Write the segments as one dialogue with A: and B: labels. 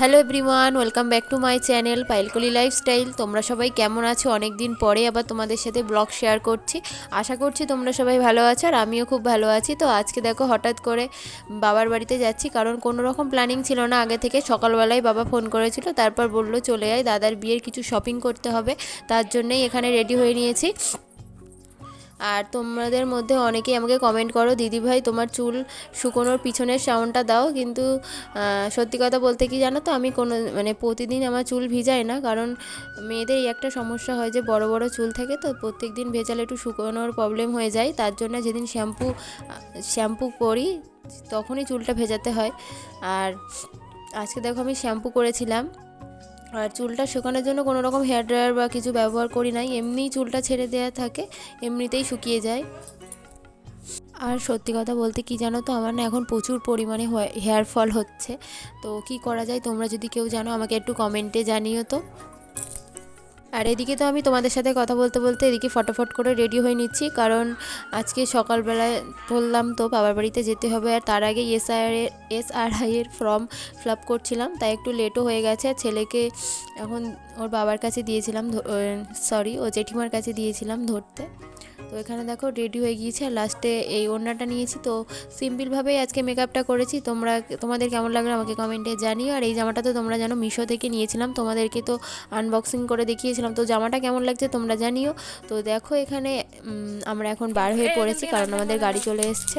A: Hello everyone, welcome back to my channel পাইলকলি lifestyle. তোমরা সবাই কেমন আছো? অনেক দিন পরে আবার তোমাদের সাথে ব্লগ শেয়ার করছি। আশা করছি তোমরা সবাই ভালো আছো আর আমিও খুব ভালো আছি। তো আজকে দেখো হঠাৎ করে বাবার বাড়িতে যাচ্ছি, কারণ কোনো রকম প্ল্যানিং ছিল না। আগে থেকে সকালবেলায় বাবা ফোন করেছিল, তারপর বলল চলে আয়, দাদার বিয়ের কিছু শপিং করতে হবে। তার জন্যই এখানে রেডি হয়ে নিয়েছি। আর তোমাদের মধ্যে অনেকেই আমাকে কমেন্ট করো, দিদি ভাই, তোমার চুল শুকোনোর পিছনের সাউন্ডটা দাও। কিন্তু সত্যি কথা বলতে কি জানো তো, আমি কোনো মানে প্রতিদিন আমার চুল ভিজাই না। কারণ মেয়েদের এই একটা সমস্যা হয় যে, বড় বড় চুল থাকে তো প্রত্যেক দিন ভেজালে একটু শুকোনোর প্রবলেম হয়ে যায়। তার জন্য যেদিন শ্যাম্পু শ্যাম্পু করি, তখনই চুলটা ভেজাতে হয়। আর আজকে দেখো আমি শ্যাম্পু করেছিলাম। আর চুলটা শুকানোর জন্য কোনো রকম হেয়ার ড্রায়ার বা কিছু ব্যবহার করি নাই। এমনিই চুলটা ছেড়ে দেওয়া থাকে, এমনিতেই শুকিয়ে যায়। আর সত্যি কথা বলতে কি জানো তো, আমার না এখন প্রচুর পরিমাণে হেয়ার ফল হচ্ছে। তো কি করা যায় তোমরা যদি কেউ জানো, আমাকে একটু কমেন্টে জানিও তো। আর এদিকে তো আমি তোমাদের সাথে কথা বলতে বলতে এদিকে ফটোফট করে রেডি হয়ে নিচ্ছি, কারণ আজকে সকালবেলায় বললাম তো বাবার বাড়িতে যেতে হবে আর তার আগে এসআর এস আর আইয়ের ফর্ম ফিল আপ করছিলাম, তাই একটু লেটও হয়ে গেছে। ছেলেকে এখন ওর বাবার কাছে দিয়েছিলাম সরি ও জেঠিমার কাছে দিয়েছিলাম ধরতে। তো এখানে দেখো রেডি হয়ে গিয়েছে। আর লাস্টে এই ওড়নাটা নিয়েছি। তো সিম্পলভাবেই আজকে মেকআপটা করেছি। তোমরা, তোমাদের কেমন লাগল আমাকে কমেন্টে জানিও। আর এই জামাটা তো তোমরা জানো, মিশো থেকে নিয়েছিলাম। তোমাদেরকে তো আনবক্সিং করে দেখিয়েছিলাম। তো জামাটা কেমন লাগছে তোমরা জানিও। তো দেখো এখানে আমরা এখন বার হয়ে পড়েছি, কারণ আমাদের গাড়ি চলে এসছে।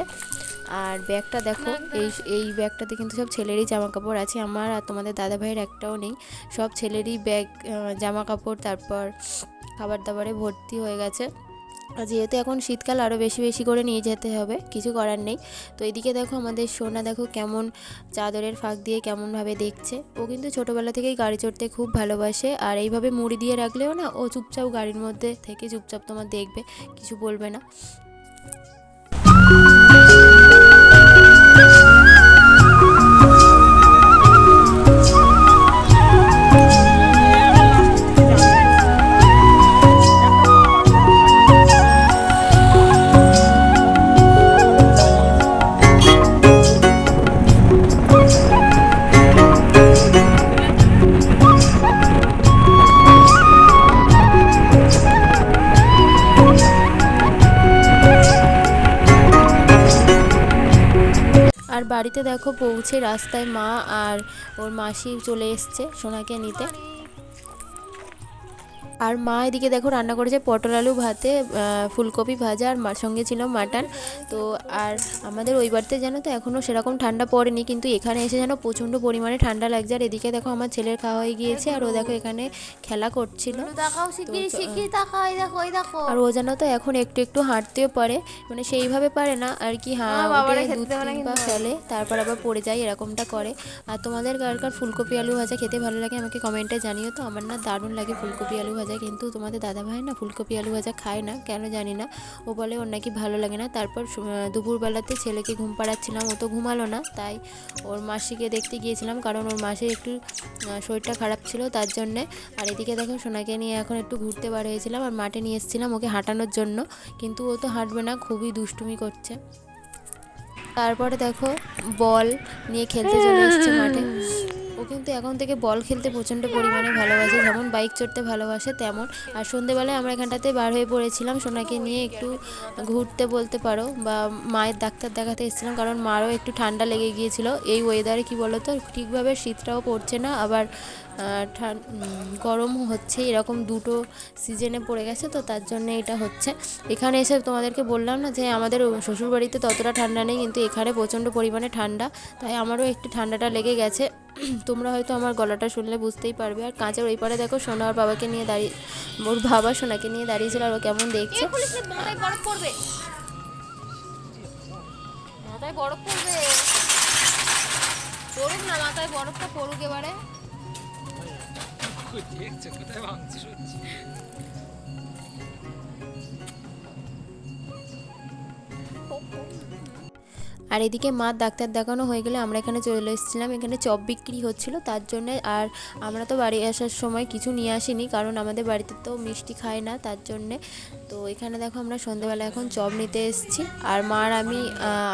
A: আর ব্যাগটা দেখো, এই এই ব্যাগটাতে কিন্তু সব ছেলেরই জামা কাপড় আছে। আমার আর তোমাদের দাদা ভাইয়ের একটাও নেই। সব ছেলেরই ব্যাগ জামা কাপড় তারপর খাবার দাবারে ভর্তি হয়ে গেছে। যেহেতু এখন শীতকাল আরও বেশি বেশি করে নিয়ে যেতে হবে, কিছু করার নেই। তো এদিকে দেখো আমাদের সোনা দেখো কেমন চাদরের ফাঁক দিয়ে কেমনভাবে দেখছে। ও কিন্তু ছোটোবেলা থেকেই গাড়ি চড়তে খুব ভালোবাসে, আর এইভাবে মুড়ি দিয়ে রাখলেও না ও চুপচাপ গাড়ির মধ্যে থেকে চুপচাপ তোমার দেখবে, কিছু বলবে না। বাড়িতে দেখো পৌঁছে রাস্তায় মা আর ওর মাসি চলে এসছে সোনাকে নিতে। আর মা এদিকে দেখো রান্না করেছে পটল আলু ভাতে ফুলকপি ভাজা আর মার সঙ্গে ছিল মাটন। তো আর আমাদের ওই বাড়িতে জানো তো এখনও সেরকম ঠান্ডা পড়েনি কিন্তু এখানে এসে যেন প্রচণ্ড পরিমাণে ঠান্ডা লাগছে। আর এদিকে দেখো আমার ছেলের খাওয়া হয়ে গিয়েছে আর ও দেখো এখানে খেলা করছিল। আর ও যেন তো এখন একটু একটু হাঁটতেও পারে মানে সেইভাবে পারে না। আর কি হ্যাঁ
B: কিন্তু।
A: ফেলে তারপর আবার পড়ে যায় এরকমটা করে। আর তোমাদের কার কার ফুলকপি আলু ভাজা খেতে ভালো লাগে আমাকে কমেন্টে জানিও তো আমার না দারুণ লাগে ফুলকপি আলু ভাজা কিন্তু তোমাদের দাদা ভাই না ফুলকপি আলু ভাজা খায় না, কেন জানি না। ও বলে ওর নাকি ভালো লাগে না। তারপর দুপুরবেলাতে ছেলেকে ঘুম পাড়াচ্ছিলাম, ও তো ঘুমালো না। তাই ওর মাসিকে দেখতে গিয়েছিলাম, কারণ ওর মাসির একটু শরীরটা খারাপ ছিল তার জন্যে। আর এদিকে দেখো সোনাকে নিয়ে এখন একটু ঘুরতে বার হয়েছিলাম আর মাঠে নিয়ে এসেছিলাম ওকে হাঁটানোর জন্য। কিন্তু ও তো হাঁটবে না, খুবই দুষ্টুমি করছে। তারপরে দেখো বল নিয়ে খেলতে চলে এসছে মাঠে। ও কিন্তু এখন থেকে বল খেলতে প্রচণ্ড পরিমাণে ভালোবাসে, যেমন বাইক চড়তে ভালোবাসে তেমন। আর সন্ধেবেলায় আমরা এখানটাতে বার হয়ে পড়েছিলাম, সোনাকে নিয়ে একটু ঘুরতে বলতে পারো বা মায়ের ডাক্তার দেখাতে এসেছিলাম, কারণ মারও একটু ঠান্ডা লেগে গিয়েছিল। এই ওয়েদারে কি বলো তো ঠিকভাবে শীতটাও পড়ছে না, আবার গরম হচ্ছে, এরকম দুটো সিজনে পড়ে গেছে, তো তার জন্য এটা হচ্ছে। এখানে এসে তোমাদেরকে বললাম না যে আমাদের শ্বশুরবাড়িতে ততটা ঠান্ডা নেই, কিন্তু এখানে প্রচণ্ড পরিমাণে ঠান্ডা, তাই আমারও একটু ঠান্ডাটা লেগে গেছে। তোমরা হয়তো আমার গলাটা শুনলে বুঝতেই পারবে। আর কাঁচের ওই পারে দেখো সোনা আর বাবাকে নিয়ে দাঁড়িয়ে ওর বাবা সোনাকে নিয়ে দাঁড়িয়েছিল আর ও কেমন দেখছে।
B: মাথায় বরফ পড়বে। পড়ুক না মাথায় বরফটা পড়ুক এবারে।
C: দেখছ কোথায়
A: আর এদিকে মা ডাক্তার দেখানো হয়ে গেলে আমরা এখানে চলে এসেছিলাম। এখানে চপ বিক্রি হচ্ছিল, তার জন্য আর আমরা তো বাড়ি আসার সময় কিছু নিয়ে আসিনি, কারণ আমাদের বাড়িতে তো মিষ্টি খায় না, তার জন্যে। তো এখানে দেখো আমরা সন্ধ্যেবেলা এখন চপ নিতে এসেছি। আর মার আমি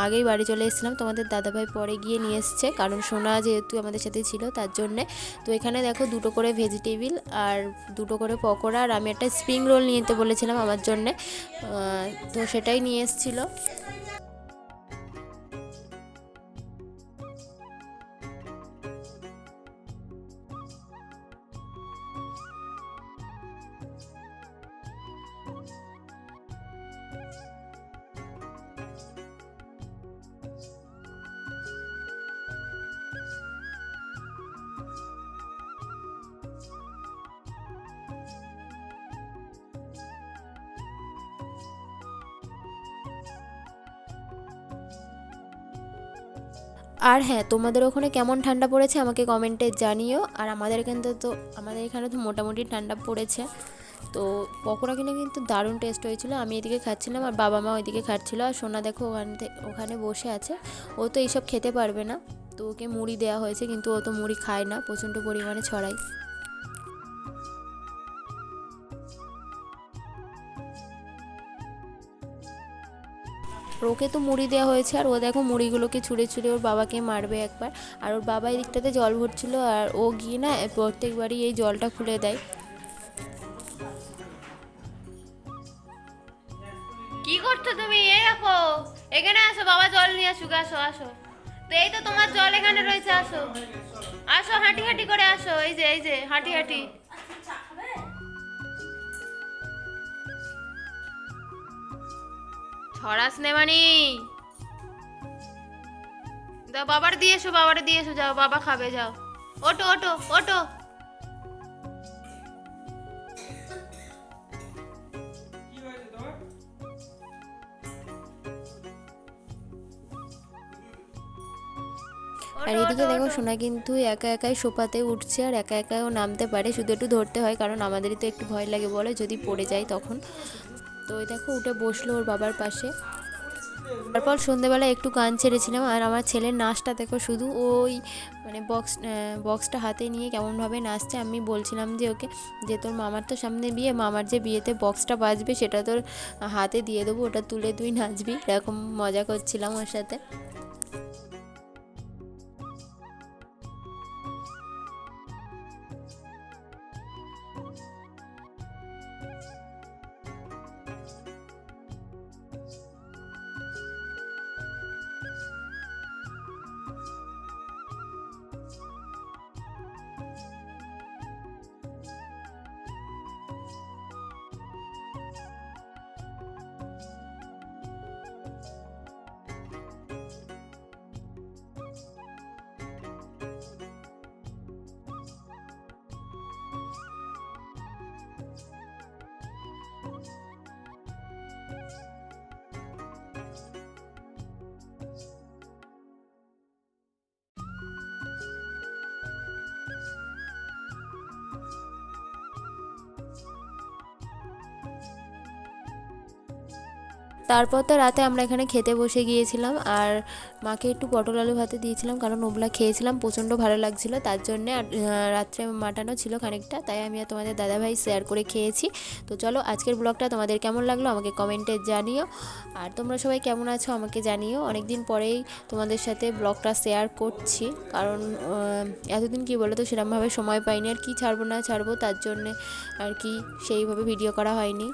A: আগেই বাড়ি চলে এসেছিলাম, তোমাদের দাদাভাই পরে গিয়ে নিয়ে এসছে, কারণ সোনা যেহেতু আমাদের সাথে ছিল, তার জন্যে। তো এখানে দেখো দুটো করে ভেজিটেবিল আর দুটো করে পকোড়া, আর আমি একটা স্প্রিং রোল নিয়ে বলেছিলাম আমার জন্যে। তো সেটাই নিয়ে এসেছিল। আর হ্যাঁ তোমাদের ওখানে কেমন ঠান্ডা পড়েছে আমাকে কমেন্টে জানিও। আর আমাদের এখানে তো আমাদের এখানে তো মোটামুটি ঠান্ডা পড়েছে। তো পকোড়া কিনে কিন্তু দারুণ টেস্ট হয়েছিল। আমি এদিকে খাচ্ছিলাম আর বাবা মা ওইদিকে খাচ্ছিলো। আর সোনা দেখো ওখান ওখানে বসে আছে। ও তো এইসব খেতে পারবে না। তো ওকে মুড়ি দেওয়া হয়েছে, কিন্তু ও তো মুড়ি খায় না। প্রচণ্ড পরিমাণে ছড়ায়। আর ওকে তো মুড়ি দেওয়া হয়েছে, আর ও দেখো মুড়িগুলোকে ছুঁড়ে ছুঁড়ে ওর বাবাকে মারবে একবার। আর ওর বাবা এই দিকটাতে জল ভরছিল, আর ও গিয়ে না প্রত্যেকবারই এই জলটা খুলে দেয়।
B: কি করছ তুমি? এই দেখো, এখানে আসো, বাবা জল নিয়ে আসুক, আসো আসো। তো এই তো তোমার জল এখানে রয়েছে, আসো। আসো, হাঁটি হাঁটি করে আসো, এই যে এই যে, হাঁটি হাঁটি। ছড়াস নে মানি। দাও বাবার দিয়ে এসো বাবার দিয়ে এসো যাও বাবা খাবে যাও। ওটো ওটো ওটো
A: আর এদিকে দেখো সোনা কিন্তু একা একাই সোফাতে উঠছে আর একা একাও নামতে পারে শুধু একটু ধরতে হয় কারণ আমাদেরই তো একটু ভয় লাগে বলে যদি পড়ে যায় তখন। তো ওই দেখো, উঠে বসল ওর বাবার পাশে। তারপর সন্ধেবেলা একটু গান ছেড়েছিলাম, আর আমার ছেলের নাচটা দেখো, শুধু ওই মানে বক্স বক্সটা হাতে নিয়ে কেমনভাবে নাচছে, আমি বলছিলাম যে ওকে যে তোর মামার তো সামনে বিয়ে, মামার যে বিয়েতে বক্সটা বাজবে সেটা তোর হাতে দিয়ে দেবো, ওটা তুলে তুই নাচবি, এরকম মজা করছিলাম ওর সাথে। তারপর তো রাতে আমরা এখানে খেতে বসে গিয়েছিলাম আর মাকে একটু পটল আলু ভাতে দিয়েছিলাম কারণ ওগুলা খেয়েছিলাম, প্রচণ্ড ভালো লাগছিল। তার জন্যে রাত্রে মাটানো ছিল খানিকটা, তাই আমি আর তোমাদের দাদাভাই শেয়ার করে খেয়েছি। তো চলো আজকের ব্লগটা তোমাদের কেমন লাগল আমাকে কমেন্টে জানিও। আর তোমরা সবাই কেমন আছো আমাকে জানিও। অনেক দিন পরেই তোমাদের সাথে ব্লগটা শেয়ার করছি, কারণ এতদিন কি বলো তো সেরকমভাবে সময় পাইনি। আর কি ছাড়বো না ছাড়বো, তার জন্যে আর কি সেইভাবে ভিডিও করা হয়নি।